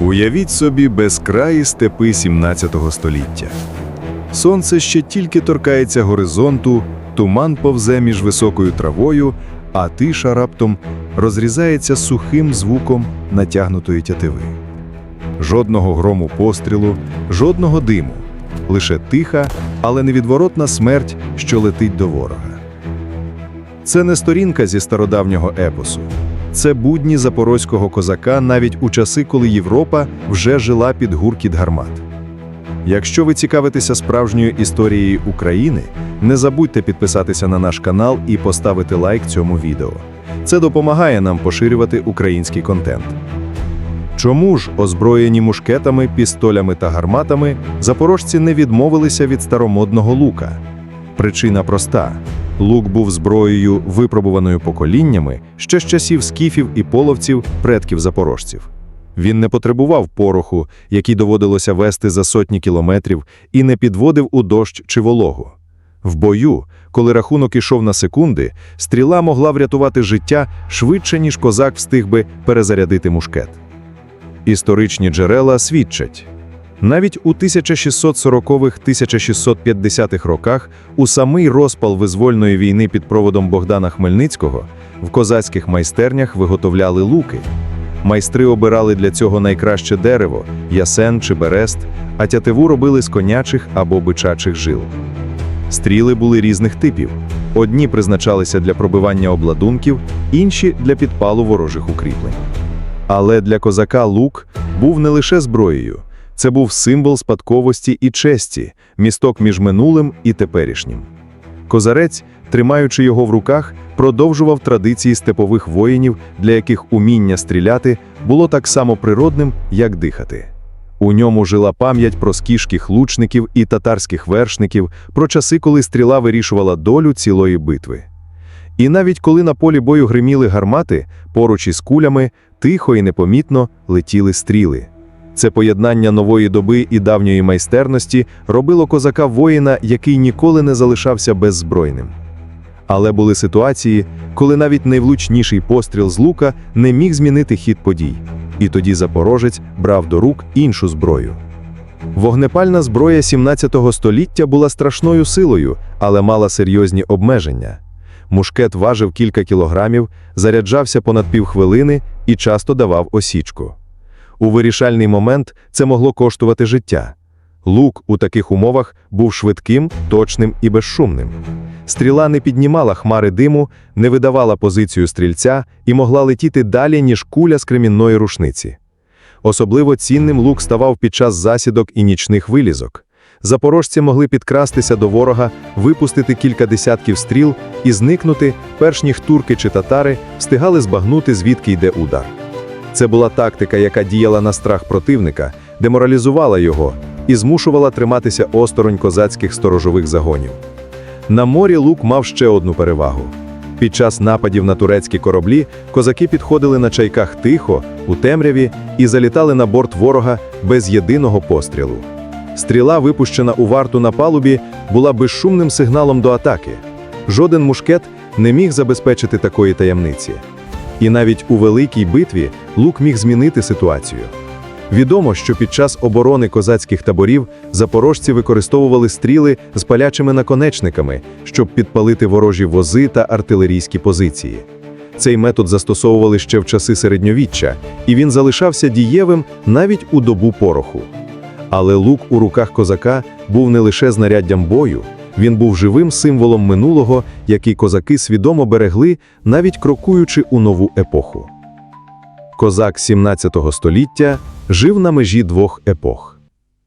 Уявіть собі безкраї степи 17 століття. Сонце ще тільки торкається горизонту, туман повзе між високою травою, а тиша раптом розрізається сухим звуком натягнутої тятиви. Жодного грому пострілу, жодного диму, лише тиха, але невідворотна смерть, що летить до ворога. Це не сторінка зі стародавнього епосу. Це будні запорозького козака навіть у часи, коли Європа вже жила під гуркіт гармат. Якщо ви цікавитеся справжньою історією України, не забудьте підписатися на наш канал і поставити лайк цьому відео. Це допомагає нам поширювати український контент. Чому ж, озброєні мушкетами, пістолями та гарматами, запорожці не відмовилися від старомодного лука? Причина проста: лук був зброєю, випробуваною поколіннями ще з часів скіфів і половців, предків запорожців. Він не потребував пороху, який доводилося вести за сотні кілометрів, і не підводив у дощ чи вологу. В бою, коли рахунок ішов на секунди, стріла могла врятувати життя швидше, ніж козак встиг би перезарядити мушкет. Історичні джерела свідчать. Навіть у 1640-1650-х роках, у самий розпал визвольної війни під проводом Богдана Хмельницького, в козацьких майстернях виготовляли луки. Майстри обирали для цього найкраще дерево ясен чи берест, а тятиву робили з конячих або бичачих жил. Стріли були різних типів. Одні призначалися для пробивання обладунків, інші для підпалу ворожих укріплень. Але для козака лук був не лише зброєю, це був символ спадковості і честі, місток між минулим і теперішнім. Козарець, тримаючи його в руках, продовжував традиції степових воїнів, для яких уміння стріляти було так само природним, як дихати. У ньому жила пам'ять про скішких лучників і татарських вершників, про часи, коли стріла вирішувала долю цілої битви. І навіть коли на полі бою гриміли гармати, поруч із кулями, тихо і непомітно летіли стріли. Це поєднання нової доби і давньої майстерності робило козака воїна, який ніколи не залишався беззбройним. Але були ситуації, коли навіть найвлучніший постріл з лука не міг змінити хід подій, і тоді запорожець брав до рук іншу зброю. Вогнепальна зброя 17 століття була страшною силою, але мала серйозні обмеження. Мушкет важив кілька кілограмів, заряджався понад півхвилини і часто давав осічку. У вирішальний момент це могло коштувати життя. Лук у таких умовах був швидким, точним і безшумним. Стріла не піднімала хмари диму, не видавала позицію стрільця і могла летіти далі, ніж куля з кремінної рушниці. Особливо цінним лук ставав під час засідок і нічних вилізок. Запорожці могли підкрастися до ворога, випустити кілька десятків стріл і зникнути, перш ніж турки чи татари встигали збагнути, звідки йде удар. Це була тактика, яка діяла на страх противника, деморалізувала його і змушувала триматися осторонь козацьких сторожових загонів. На морі лук мав ще одну перевагу. Під час нападів на турецькі кораблі козаки підходили на чайках тихо, у темряві і залітали на борт ворога без єдиного пострілу. Стріла, випущена у варту на палубі, була безшумним сигналом до атаки. Жоден мушкет не міг забезпечити такої таємниці. І навіть у великій битві лук міг змінити ситуацію. Відомо, що під час оборони козацьких таборів запорожці використовували стріли з палячими наконечниками, щоб підпалити ворожі вози та артилерійські позиції. Цей метод застосовували ще в часи середньовіччя, і він залишався дієвим навіть у добу пороху. Але лук у руках козака був не лише знаряддям бою, він був живим символом минулого, який козаки свідомо берегли, навіть крокуючи у нову епоху. Козак 17 століття жив на межі двох епох.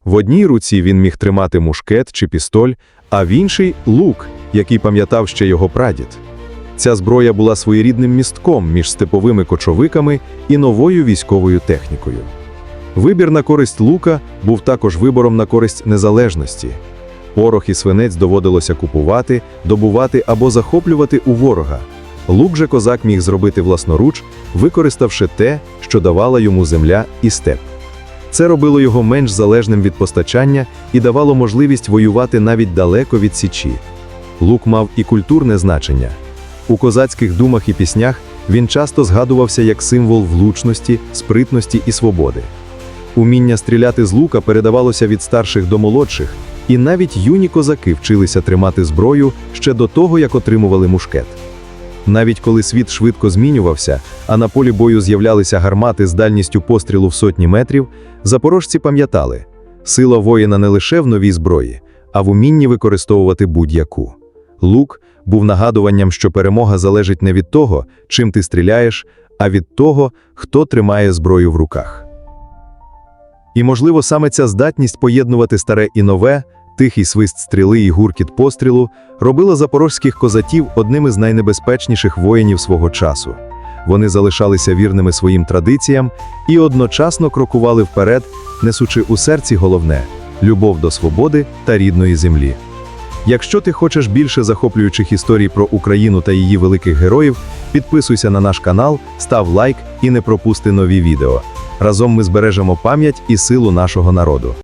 В одній руці він міг тримати мушкет чи пістоль, а в іншій лук, який пам'ятав ще його прадід. Ця зброя була своєрідним містком між степовими кочовиками і новою військовою технікою. Вибір на користь лука був також вибором на користь незалежності. Порох і свинець доводилося купувати, добувати або захоплювати у ворога. Лук же козак міг зробити власноруч, використавши те, що давала йому земля і степ. Це робило його менш залежним від постачання і давало можливість воювати навіть далеко від січі. Лук мав і культурне значення. У козацьких думах і піснях він часто згадувався як символ влучності, спритності і свободи. Уміння стріляти з лука передавалося від старших до молодших, і навіть юні козаки вчилися тримати зброю ще до того, як отримували мушкет. Навіть коли світ швидко змінювався, а на полі бою з'являлися гармати з дальністю пострілу в сотні метрів, запорожці пам'ятали, сила воїна не лише в новій зброї, а в умінні використовувати будь-яку. Лук був нагадуванням, що перемога залежить не від того, чим ти стріляєш, а від того, хто тримає зброю в руках. І, можливо, саме ця здатність поєднувати старе і нове, тихий свист стріли і гуркіт пострілу робила запорозьких козаків одним із найнебезпечніших воїнів свого часу. Вони залишалися вірними своїм традиціям і одночасно крокували вперед, несучи у серці головне любов до свободи та рідної землі. Якщо ти хочеш більше захоплюючих історій про Україну та її великих героїв, підписуйся на наш канал, став лайк і не пропусти нові відео. Разом ми збережемо пам'ять і силу нашого народу.